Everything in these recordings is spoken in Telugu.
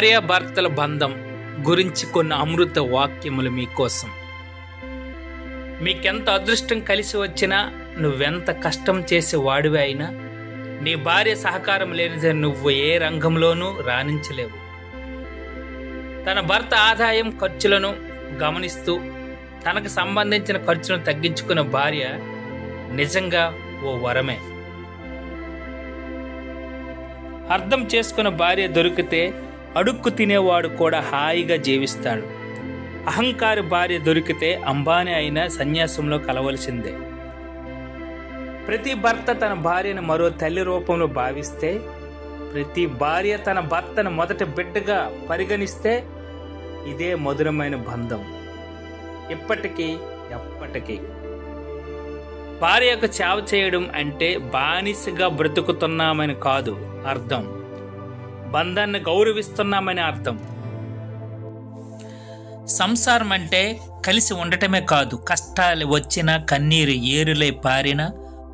భార్యాభర్తల బంధం గురించి కొన్ని అమృత వాక్యములు మీకోసం. మీకెంత అదృష్టం కలిసి వచ్చినా నువ్వెంత కష్టం చేసే వాడివి అయినా నీ భార్య సహకారం లేనిదే నువ్వు ఏ రంగంలోనూ రాణించలేవు. తన భర్త ఆదాయం ఖర్చులను గమనిస్తూ తనకు సంబంధించిన ఖర్చులను తగ్గించుకున్న భార్య నిజంగా ఓ వరమే. అర్థం చేసుకున్న భార్య దొరికితే అడుక్కు తినేవాడు కూడా హాయిగా జీవిస్తాడు. అహంకారి భార్య దొరికితే అంబానీ అయినా సన్యాసంలో కలవలసిందే. ప్రతి భర్త తన భార్యను మరో తల్లి రూపంలో భావిస్తే ప్రతి భార్య తన భర్తను మొదటి బిడ్డగా పరిగణిస్తే ఇదే మధురమైన బంధం. ఇప్పటికీ ఎప్పటికీ. భార్యకు సేవ చేయడం అంటే బానిసగా బ్రతుకుతున్నామని కాదు అర్థం. బంధాన్ని గౌరవిస్తున్నామని అర్థం. సంసారం అంటే కలిసి ఉండటమే కాదు కష్టాలు వచ్చినా కన్నీరు ఏరులై పారినా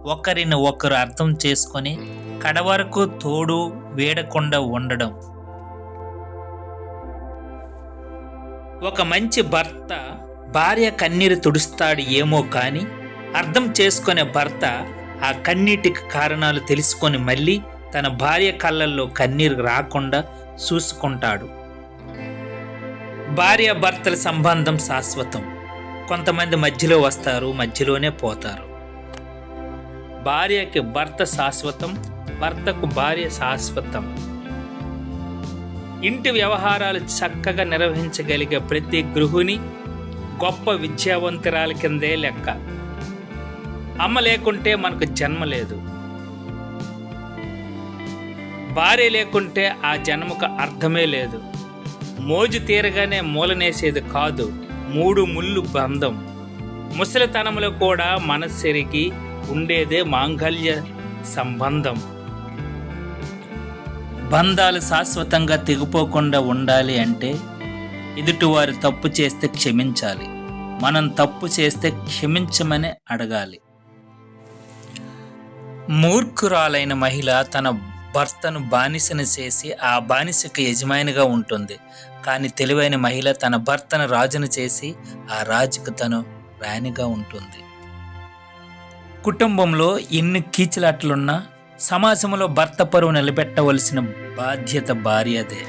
ఒకరిని ఒకరు అర్థం చేసుకొని కడవరకు తోడు వేడకుండా ఉండడం. ఒక మంచి భర్త భార్య కన్నీరు తుడుస్తాడు ఏమో కానీ అర్థం చేసుకునే భర్త ఆ కన్నీటికి కారణాలు తెలుసుకొని మళ్ళీ తన భార్య కళ్ళల్లో కన్నీరు రాకుండా చూసుకుంటాడు. భార్య భర్తల సంబంధం శాశ్వతం. కొంతమంది మధ్యలో వస్తారు మధ్యలోనే పోతారు. భార్యకి భర్త శాశ్వతం భర్తకు భార్య శాశ్వతం. ఇంటి వ్యవహారాలు చక్కగా నిర్వహించగలిగే ప్రతి గృహిణి గొప్ప విద్యావంతురాల కిందే లెక్క. అమ్మ లేకుంటే మనకు జన్మ లేదు. భార్య లేకుంటే ఆ జన్మకు అర్థమే లేదు. మోజు తీరగానే మూలనేసేది కాదు మూడు ముళ్ళు బంధం. ముసలితనంలో కూడా మనస్సరికి ఉండేదే మాంగళ్య సంబంధం. బంధాలు శాశ్వతంగా తెగిపోకుండా ఉండాలి అంటే ఎదుటివారు తప్పు చేస్తే క్షమించాలి. మనం తప్పు చేస్తే క్షమించమని అడగాలి. మూర్ఖురాలైన మహిళ తన భర్తను బానిసను చేసి ఆ బానిసకు యజమానిగా ఉంటుంది. కానీ తెలివైన మహిళ తన భర్తను రాజును చేసి ఆ రాజుకు తను రాణిగా ఉంటుంది. కుటుంబంలో ఎన్ని కీచులాట్లున్నా సమాజంలో భర్త పరువు నిలబెట్టవలసిన బాధ్యత భార్యదే.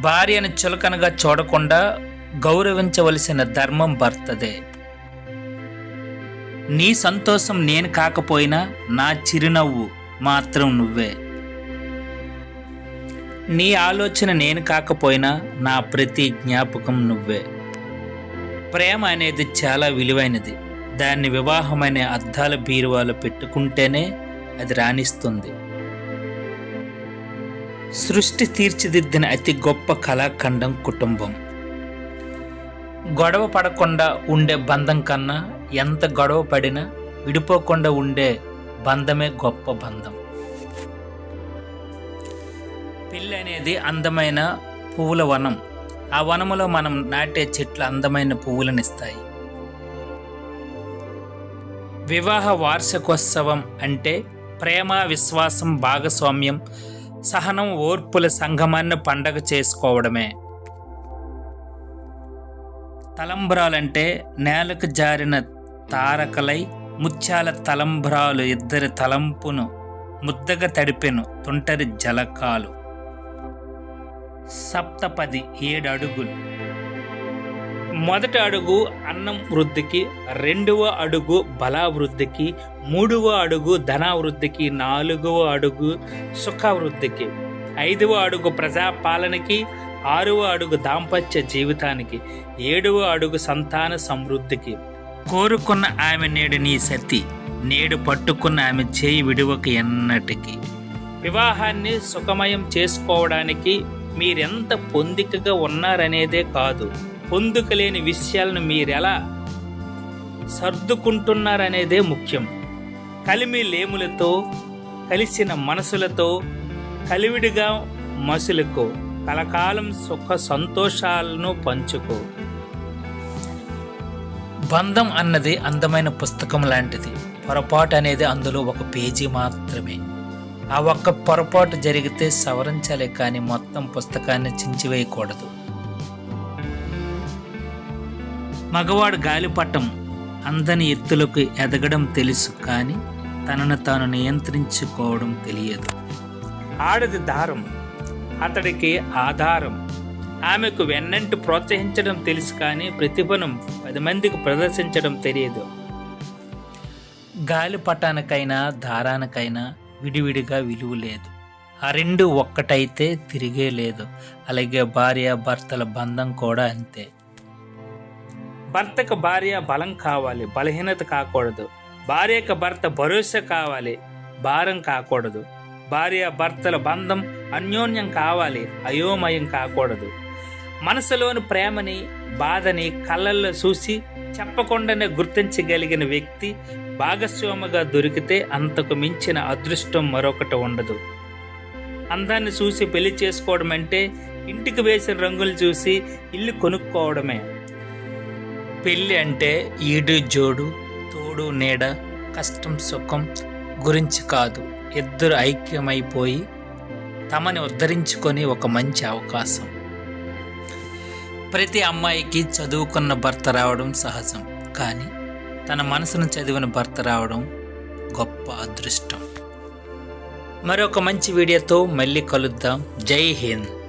భార్యను చులకనగా చూడకుండా గౌరవించవలసిన ధర్మం భర్తదే. నీ సంతోషం నేను కాకపోయినా నా చిరునవ్వు మాత్రం నువ్వే. నీ ఆలోచన నేను కాకపోయినా నా ప్రతి జ్ఞాపకం నువ్వే. ప్రేమ అనేది చాలా విలువైనది. దాన్ని వివాహమనే అద్దాల బీరువాలో పెట్టుకుంటేనే అది రాణిస్తుంది. సృష్టి తీర్చిదిద్దిన అతి గొప్ప కళాఖండం కుటుంబం. గొడవ పడకుండా ఉండే బంధం కన్నా ఎంత గొడవ పడినా విడిపోకుండా ఉండే బంధమే గొప్ప బంధం. పెళ్ళి అనేది అందమైన పువ్వుల వనం. ఆ వనములో మనం నాటే చెట్లు అందమైన పువ్వులనిస్తాయి. వివాహ వార్షికోత్సవం అంటే ప్రేమ విశ్వాసం భాగస్వామ్యం సహనం ఓర్పుల సంగమాన్ని పండగ చేసుకోవడమే. తలంబ్రాలంటే నేలకు జారిన తారకలై ముత్యాల తలంబ్రాలు ఇద్దరి తలంపును ముద్దగా తడిపెను తుంటరి జలకాలు. సప్తపది ఏడు అడుగులు. మొదటి అడుగు అన్నం వృద్ధికి రెండవ అడుగు బలావృద్ధికి మూడవ అడుగు ధనావృద్ధికి నాలుగవ అడుగు సుఖవృద్ధికి ఐదవ అడుగు ప్రజాపాలనకి ఆరవ అడుగు దాంపత్య జీవితానికి ఏడవ అడుగు సంతాన సమృద్ధికి. కోరుకున్న ఆమె నేడు నీ సతి నేడు పట్టుకున్న ఆమె చేయి విడువక ఎన్నటికి. వివాహాన్ని సుఖమయం చేసుకోవడానికి మీరెంత పొందికగా ఉన్నారనేదే కాదు పొందుకలేని విషయాలను మీరెలా సర్దుకుంటున్నారనేదే ముఖ్యం. కలిమి లేములతో కలిసిన మనసులతో కలివిడిగా మసులుకో. కలకాలం సుఖ సంతోషాలను పంచుకో. బంధం అన్నది అందమైన పుస్తకం లాంటిది. పొరపాటు అనేది అందులో ఒక పేజీ మాత్రమే. ఆ ఒక్క పొరపాటు జరిగితే సవరించాలి కానీ మొత్తం పుస్తకాన్ని చించివేయకూడదు. మగవాడు గాలిపటం అందని ఎత్తులకు ఎదగడం తెలుసు కానీ తనను తాను నియంత్రించుకోవడం తెలియదు. ఆడది దారం అతడికి ఆధారం. ఆమెకు వెన్నంటి ప్రోత్సహించడం తెలుసు కానీ ప్రతిభను పది మందికి ప్రదర్శించడం తెలియదు. గాలిపటానికైనా దారానికైనా విడివిడిగా విలువ లేదు. ఆ రెండు ఒక్కటైతే తిరిగే లేదు. అలాగే భార్య భర్తల బంధం కూడా అంతే. భర్తకు భార్య బలం కావాలి బలహీనత కాకూడదు. భార్యకు భర్త భరోసా కావాలి భారం కాకూడదు. భార్య భర్తల బంధం అన్యోన్యం కావాలి అయోమయం కాకూడదు. మనసులోని ప్రేమని బాధని కళ్ళల్లో చూసి చెప్పకుండానే గుర్తించగలిగిన వ్యక్తి భాగస్వామిగా దొరికితే అంతకు మించిన అదృష్టం మరొకటి ఉండదు. అందాన్ని చూసి పెళ్ళి చేసుకోవడం అంటే ఇంటికి వేసిన రంగులు చూసి ఇల్లు కొనుక్కోవడమే. పెళ్ళి అంటే ఈడు జోడు తోడు నీడ కష్టం సుఖం గురించి కాదు. ఇద్దరు ఐక్యమైపోయి తమని ఉద్ధరించుకొని ఒక మంచి అవకాశం. ప్రతి అమ్మాయికి చదువుకున్న భర్త రావడం సహజం. కానీ తన మనసును చదివిన భర్త రావడం గొప్ప అదృష్టం. మరొక మంచి వీడియోతో మళ్ళీ కలుద్దాం. జై హింద్.